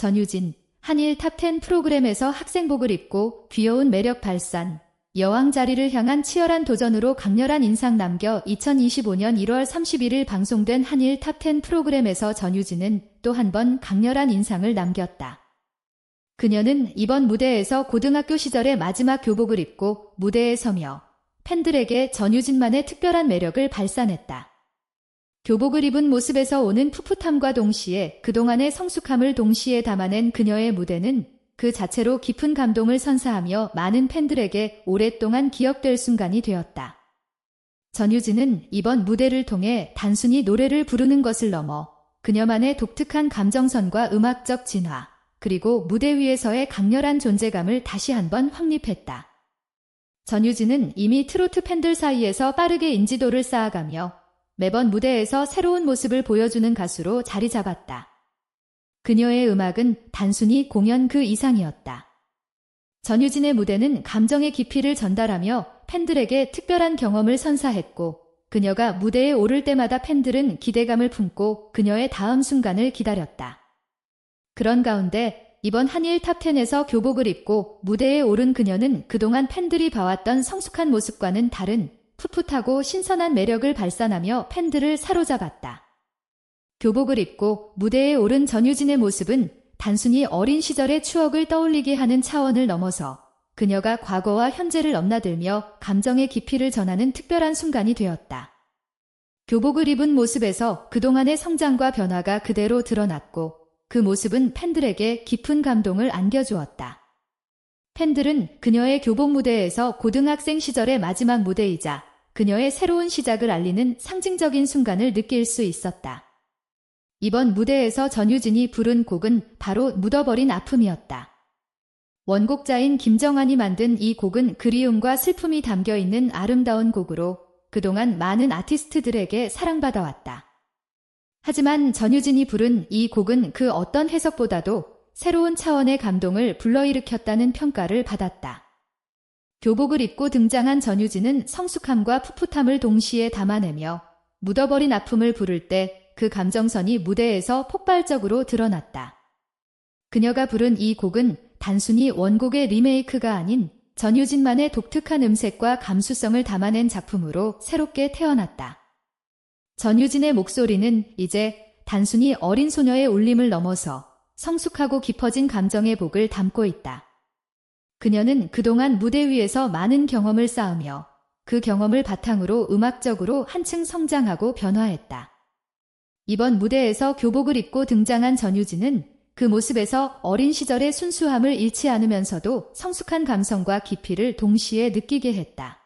전유진, 한일 탑10 프로그램에서 학생복을 입고 귀여운 매력 발산, 여왕 자리를 향한 치열한 도전으로 강렬한 인상 남겨 2025년 1월 31일 방송된 한일 탑10 프로그램에서 전유진은 또 한 번 강렬한 인상을 남겼다. 그녀는 이번 무대에서 고등학교 시절의 마지막 교복을 입고 무대에 서며 팬들에게 전유진만의 특별한 매력을 발산했다. 교복을 입은 모습에서 오는 풋풋함과 동시에 그동안의 성숙함을 동시에 담아낸 그녀의 무대는 그 자체로 깊은 감동을 선사하며 많은 팬들에게 오랫동안 기억될 순간이 되었다. 전유진은 이번 무대를 통해 단순히 노래를 부르는 것을 넘어 그녀만의 독특한 감정선과 음악적 진화, 그리고 무대 위에서의 강렬한 존재감을 다시 한번 확립했다. 전유진은 이미 트로트 팬들 사이에서 빠르게 인지도를 쌓아가며 매번 무대에서 새로운 모습을 보여주는 가수로 자리 잡았다. 그녀의 음악은 단순히 공연 그 이상이었다. 전유진의 무대는 감정의 깊이를 전달하며 팬들에게 특별한 경험을 선사했고, 그녀가 무대에 오를 때마다 팬들은 기대감을 품고 그녀의 다음 순간을 기다렸다. 그런 가운데 이번 한일 탑10에서 교복을 입고 무대에 오른 그녀는 그동안 팬들이 봐왔던 성숙한 모습과는 다른 풋풋하고 신선한 매력을 발산하며 팬들을 사로잡았다. 교복을 입고 무대에 오른 전유진의 모습은 단순히 어린 시절의 추억을 떠올리게 하는 차원을 넘어서 그녀가 과거와 현재를 넘나들며 감정의 깊이를 전하는 특별한 순간이 되었다. 교복을 입은 모습에서 그동안의 성장과 변화가 그대로 드러났고 그 모습은 팬들에게 깊은 감동을 안겨주었다. 팬들은 그녀의 교복 무대에서 고등학생 시절의 마지막 무대이자 그녀의 새로운 시작을 알리는 상징적인 순간을 느낄 수 있었다. 이번 무대에서 전유진이 부른 곡은 바로 묻어버린 아픔이었다. 원곡자인 김정환이 만든 이 곡은 그리움과 슬픔이 담겨 있는 아름다운 곡으로 그동안 많은 아티스트들에게 사랑받아왔다. 하지만 전유진이 부른 이 곡은 그 어떤 해석보다도 새로운 차원의 감동을 불러일으켰다는 평가를 받았다. 교복을 입고 등장한 전유진은 성숙함과 풋풋함을 동시에 담아내며 묻어버린 아픔을 부를 때 그 감정선이 무대에서 폭발적으로 드러났다. 그녀가 부른 이 곡은 단순히 원곡의 리메이크가 아닌 전유진만의 독특한 음색과 감수성을 담아낸 작품으로 새롭게 태어났다. 전유진의 목소리는 이제 단순히 어린 소녀의 울림을 넘어서 성숙하고 깊어진 감정의 복을 담고 있다. 그녀는 그동안 무대 위에서 많은 경험을 쌓으며 그 경험을 바탕으로 음악적으로 한층 성장하고 변화했다. 이번 무대에서 교복을 입고 등장한 전유진은 그 모습에서 어린 시절의 순수함을 잃지 않으면서도 성숙한 감성과 깊이를 동시에 느끼게 했다.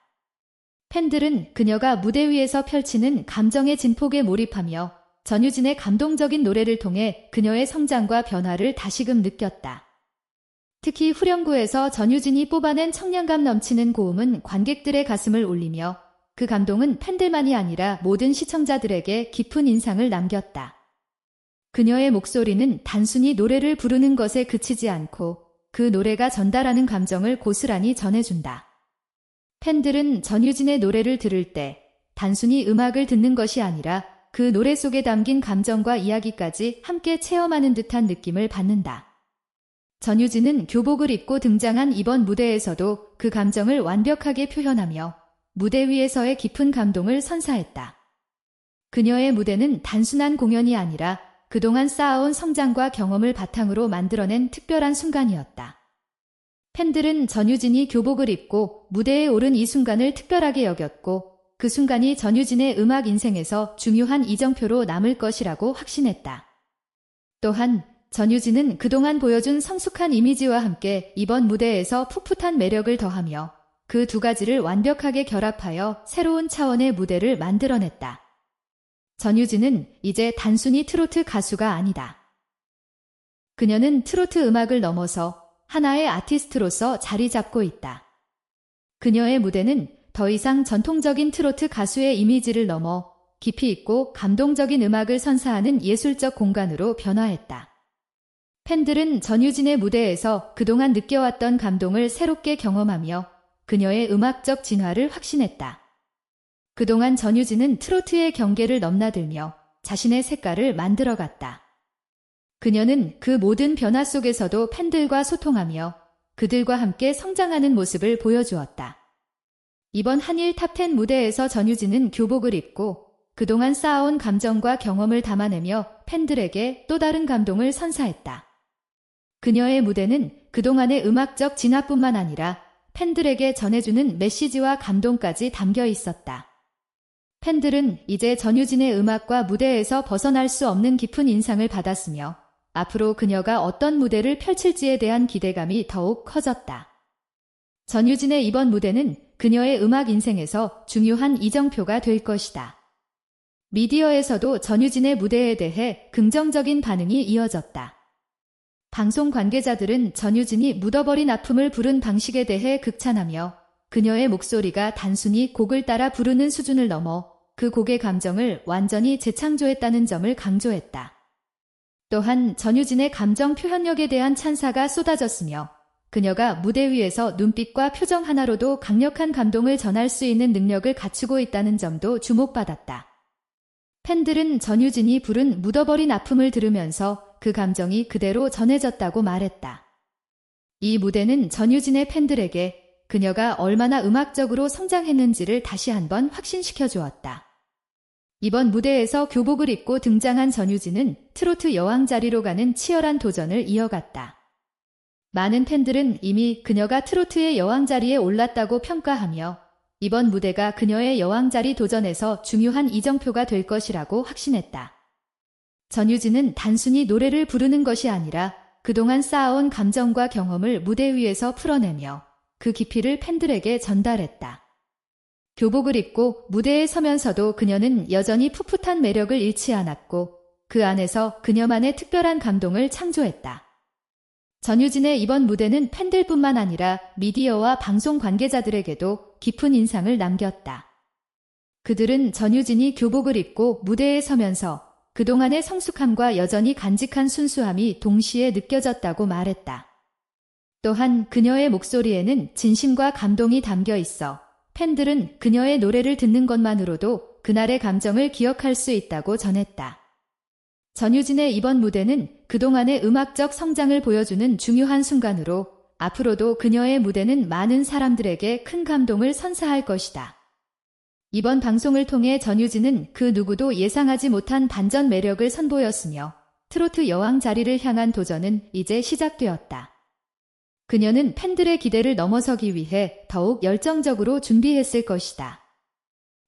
팬들은 그녀가 무대 위에서 펼치는 감정의 진폭에 몰입하며 전유진의 감동적인 노래를 통해 그녀의 성장과 변화를 다시금 느꼈다. 특히 후렴구에서 전유진이 뽑아낸 청량감 넘치는 고음은 관객들의 가슴을 울리며 그 감동은 팬들만이 아니라 모든 시청자들에게 깊은 인상을 남겼다. 그녀의 목소리는 단순히 노래를 부르는 것에 그치지 않고 그 노래가 전달하는 감정을 고스란히 전해준다. 팬들은 전유진의 노래를 들을 때 단순히 음악을 듣는 것이 아니라 그 노래 속에 담긴 감정과 이야기까지 함께 체험하는 듯한 느낌을 받는다. 전유진은 교복을 입고 등장한 이번 무대에서도 그 감정을 완벽하게 표현하며 무대 위에서의 깊은 감동을 선사했다. 그녀의 무대는 단순한 공연이 아니라 그동안 쌓아온 성장과 경험을 바탕으로 만들어낸 특별한 순간이었다. 팬들은 전유진이 교복을 입고 무대에 오른 이 순간을 특별하게 여겼고 그 순간이 전유진의 음악 인생에서 중요한 이정표로 남을 것이라고 확신했다. 또한 전유진은 그동안 보여준 성숙한 이미지와 함께 이번 무대에서 풋풋한 매력을 더하며 그 두 가지를 완벽하게 결합하여 새로운 차원의 무대를 만들어냈다. 전유진은 이제 단순히 트로트 가수가 아니다. 그녀는 트로트 음악을 넘어서 하나의 아티스트로서 자리 잡고 있다. 그녀의 무대는 더 이상 전통적인 트로트 가수의 이미지를 넘어 깊이 있고 감동적인 음악을 선사하는 예술적 공간으로 변화했다. 팬들은 전유진의 무대에서 그동안 느껴왔던 감동을 새롭게 경험하며 그녀의 음악적 진화를 확신했다. 그동안 전유진은 트로트의 경계를 넘나들며 자신의 색깔을 만들어갔다. 그녀는 그 모든 변화 속에서도 팬들과 소통하며 그들과 함께 성장하는 모습을 보여주었다. 이번 한일 탑10 무대에서 전유진은 교복을 입고 그동안 쌓아온 감정과 경험을 담아내며 팬들에게 또 다른 감동을 선사했다. 그녀의 무대는 그동안의 음악적 진화뿐만 아니라 팬들에게 전해주는 메시지와 감동까지 담겨 있었다. 팬들은 이제 전유진의 음악과 무대에서 벗어날 수 없는 깊은 인상을 받았으며 앞으로 그녀가 어떤 무대를 펼칠지에 대한 기대감이 더욱 커졌다. 전유진의 이번 무대는 그녀의 음악 인생에서 중요한 이정표가 될 것이다. 미디어에서도 전유진의 무대에 대해 긍정적인 반응이 이어졌다. 방송 관계자들은 전유진이 묻어버린 아픔을 부른 방식에 대해 극찬하며 그녀의 목소리가 단순히 곡을 따라 부르는 수준을 넘어 그 곡의 감정을 완전히 재창조했다는 점을 강조했다. 또한 전유진의 감정 표현력에 대한 찬사가 쏟아졌으며 그녀가 무대 위에서 눈빛과 표정 하나로도 강력한 감동을 전할 수 있는 능력을 갖추고 있다는 점도 주목받았다. 팬들은 전유진이 부른 묻어버린 아픔을 들으면서 그 감정이 그대로 전해졌다고 말했다. 이 무대는 전유진의 팬들에게 그녀가 얼마나 음악적으로 성장했는지를 다시 한번 확신시켜 주었다. 이번 무대에서 교복을 입고 등장한 전유진은 트로트 여왕 자리로 가는 치열한 도전을 이어갔다. 많은 팬들은 이미 그녀가 트로트의 여왕 자리에 올랐다고 평가하며 이번 무대가 그녀의 여왕 자리 도전에서 중요한 이정표가 될 것이라고 확신했다. 전유진은 단순히 노래를 부르는 것이 아니라 그동안 쌓아온 감정과 경험을 무대 위에서 풀어내며 그 깊이를 팬들에게 전달했다. 교복을 입고 무대에 서면서도 그녀는 여전히 풋풋한 매력을 잃지 않았고 그 안에서 그녀만의 특별한 감동을 창조했다. 전유진의 이번 무대는 팬들뿐만 아니라 미디어와 방송 관계자들에게도 깊은 인상을 남겼다. 그들은 전유진이 교복을 입고 무대에 서면서 그동안의 성숙함과 여전히 간직한 순수함이 동시에 느껴졌다고 말했다. 또한 그녀의 목소리에는 진심과 감동이 담겨 있어 팬들은 그녀의 노래를 듣는 것만으로도 그날의 감정을 기억할 수 있다고 전했다. 전유진의 이번 무대는 그동안의 음악적 성장을 보여주는 중요한 순간으로 앞으로도 그녀의 무대는 많은 사람들에게 큰 감동을 선사할 것이다. 이번 방송을 통해 전유진은 그 누구도 예상하지 못한 반전 매력을 선보였으며 트로트 여왕 자리를 향한 도전은 이제 시작되었다. 그녀는 팬들의 기대를 넘어서기 위해 더욱 열정적으로 준비했을 것이다.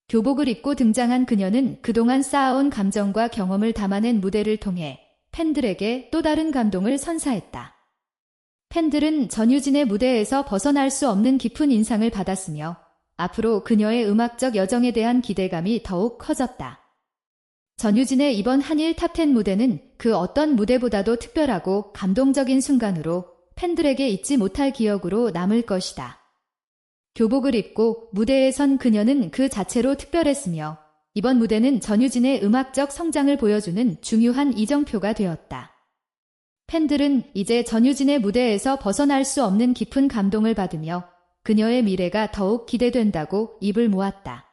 교복을 입고 등장한 그녀는 그동안 쌓아온 감정과 경험을 담아낸 무대를 통해 팬들에게 또 다른 감동을 선사했다. 팬들은 전유진의 무대에서 벗어날 수 없는 깊은 인상을 받았으며 앞으로 그녀의 음악적 여정에 대한 기대감이 더욱 커졌다. 전유진의 이번 한일 탑10 무대는 그 어떤 무대보다도 특별하고 감동적인 순간으로 팬들에게 잊지 못할 기억으로 남을 것이다. 교복을 입고 무대에 선 그녀는 그 자체로 특별했으며 이번 무대는 전유진의 음악적 성장을 보여주는 중요한 이정표가 되었다. 팬들은 이제 전유진의 무대에서 벗어날 수 없는 깊은 감동을 받으며 그녀의 미래가 더욱 기대된다고 입을 모았다.